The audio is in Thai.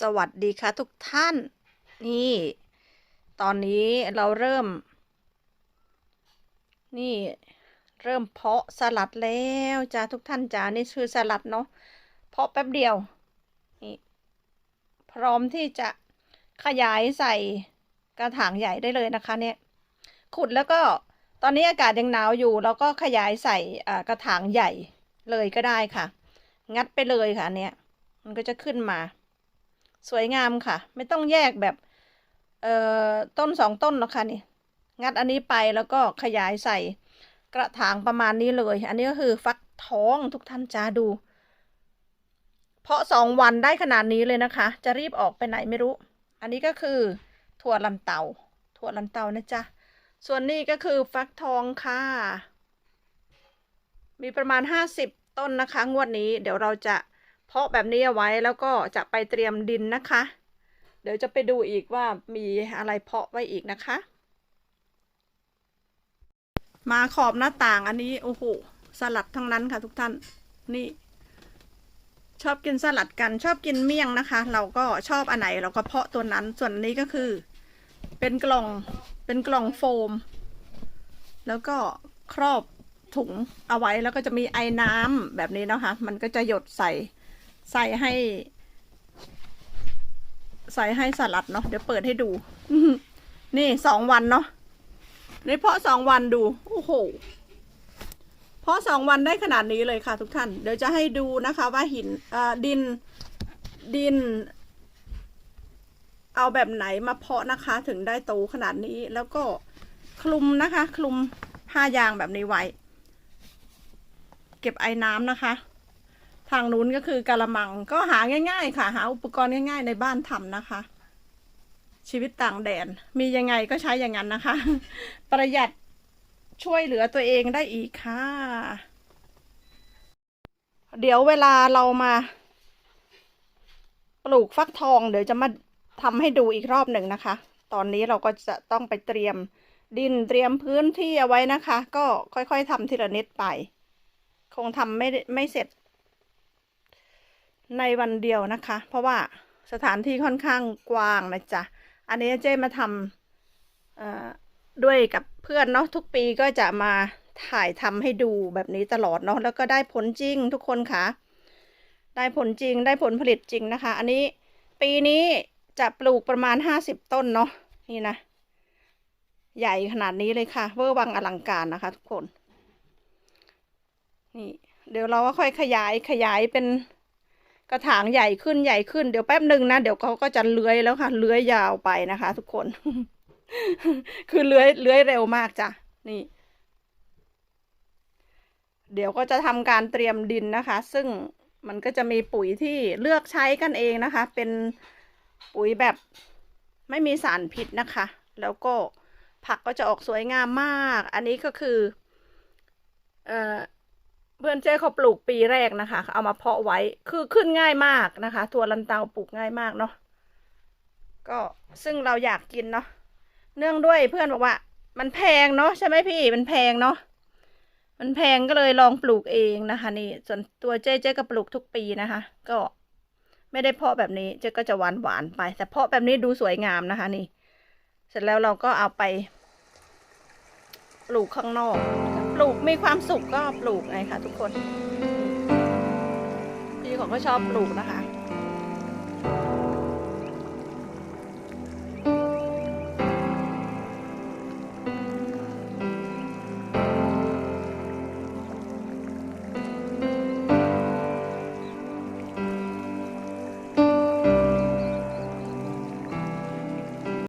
สวัสดีค่ะทุกท่าน นี่ ตอนนี้เราเริ่ม นี่เริ่มเพาะสลัดแล้วจ้าทุกท่านจ้านี่คือสลัดเนาะเพาะแป๊บเดียวนี่พร้อมที่จะขยายใส่กระถางใหญ่ได้เลยนะคะเนี่ยขุดแล้วก็ตอนนี้อากาศยังหนาวอยู่เราก็ขยายใส่กระถางใหญ่เลยก็ได้ค่ะ งัดไปเลยค่ะเนี้ยมันก็จะขึ้นมา สวยงามค่ะ ไม่ต้องแยกแบบเอ่อต้นสองต้นหรอกค่ะนี่งัดอันนี้ไปแล้วก็ขยายใส่กระถางประมาณนี้เลย อันนี้ก็คือฟักทองทุกท่านจ้าดู เพราะสองวันได้ขนาดนี้เลยนะคะ จะรีบออกไปไหนไม่รู้ อันนี้ก็คือถั่วลันเตา ถั่วลันเตานะจ๊ะ ส่วนนี้ก็คือฟักทองค่ะ มีประมาณห้าสิบต้นนะคะ งวดนี้เดี๋ยวเราจะ เพาะแบบนี้เอาไว้แล้วก็จะไปเตรียมดินนะคะ เดี๋ยวจะไปดูอีกว่ามีอะไรเพาะไว้อีกนะคะ มาขอบหน้าต่างอันนี้โอ้โหสลัดทั้งนั้นค่ะทุกท่านนี่ชอบกินสลัดกันชอบกินเมี่ยงนะคะ เราก็ชอบอันไหนเราก็เพาะตัวนั้นส่วนนี้ก็คือ เป็นกล่องเป็นกล่องโฟม แล้วก็ครอบถุงเอาไว้แล้วก็จะมีไอ้น้ำแบบนี้นะคะ มันก็จะหยดใส่ ใส่ให้ ใส่ให้สลัดเนาะเดี๋ยวเปิดให้ดู นี่สองวันเนาะนี่เพาะสองวันดู โอ้โห เพาะสองวันได้ขนาดนี้เลยค่ะทุกท่าน เดี๋ยวจะให้ดูนะคะ ว่าหินดินดิน เอาแบบไหนมาเพาะนะคะ ถึงได้โตขนาดนี้แล้วก็คลุมนะคะ คลุมผ้ายางแบบนี้ไว้ เก็บไอ้น้ำนะคะ ทางนู้นก็คือกะละมังก็หาง่าย ๆ ค่ะ หาอุปกรณ์ง่าย ๆ ในบ้านทำนะคะ ชีวิตต่างแดน มียังไงก็ใช้อย่างนั้นนะคะ ประหยัดช่วยเหลือตัวเองได้อีกค่ะ เดี๋ยวเวลาเรามาปลูกฟักทองเดี๋ยวจะมาทำให้ดูอีกรอบหนึ่งนะคะ ตอนนี้เราก็จะต้องไปเตรียมดินเตรียมพื้นที่เอาไว้นะคะ ก็ค่อยๆทำทีละนิดไป คงทำไม่ไม่เสร็จ ในวันเดียวนะคะ เพราะว่าสถานที่ค่อนข้างกว้างนะจ๊ะ อันนี้เจ้มาทำด้วยกับเพื่อนเนาะทุกปีก็จะมาถ่ายทำให้ดูแบบนี้ตลอดเนาะแล้วก็ได้ผลจริงทุกคนค่ะ ได้ผลจริงได้ผลผลิตจริงนะคะ อันนี้ปีนี้จะปลูกประมาณห้าสิบต้นเนาะนี่นะ ใหญ่ขนาดนี้เลยค่ะเวอร์วังอลังการนะคะทุกคน นี่ เดี๋ยวเราก็ค่อยขยายขยายเป็น กระถางใหญ่ขึ้นใหญ่ขึ้นเดี๋ยวแป๊บหนึ่งนะเดี๋ยวเขาก็จะเลื้อยแล้วค่ะเลื้อยยาวไปนะคะ ทุกคน คือเลื้อยเลื้อยเร็วมากจ้ะนี่ เดี๋ยวก็จะทำการเตรียมดินนะคะ ซึ่งมันก็จะมีปุ๋ยที่เลือกใช้กันเองนะคะ เป็นปุ๋ยแบบไม่มีสารพิษนะคะ แล้วก็ผักก็จะออกสวยงามมาก อันนี้ก็คือ เอ่อ เพื่อนเจ้เขาปลูกปีแรกนะคะ เอามาเพาะไว้คือขึ้นง่ายมากนะคะถั่วลันเตาปลูกง่ายมากเนาะก็ซึ่งเราอยากกินเนาะเนื่องด้วยเพื่อนบอกว่า มันแพงเนาะใช่ไหมพี่มันแพงเนาะมันแพงก็เลยลองปลูกเองนะคะ นี่ ส่วนตัวเจ๊เจ๊ก็ปลูกทุกปีนะคะ ก็ไม่ได้เพาะแบบนี้เจ๊ก็จะหวานหวานๆไป แต่เพาะแบบนี้ดูสวยงามนะคะ นี่ เสร็จแล้วเราก็เอาไป ปลูกข้างนอก ปลูกมีความสุขก็ปลูกไงคะทุกคนพี่ของก็ชอบปลูกนะคะ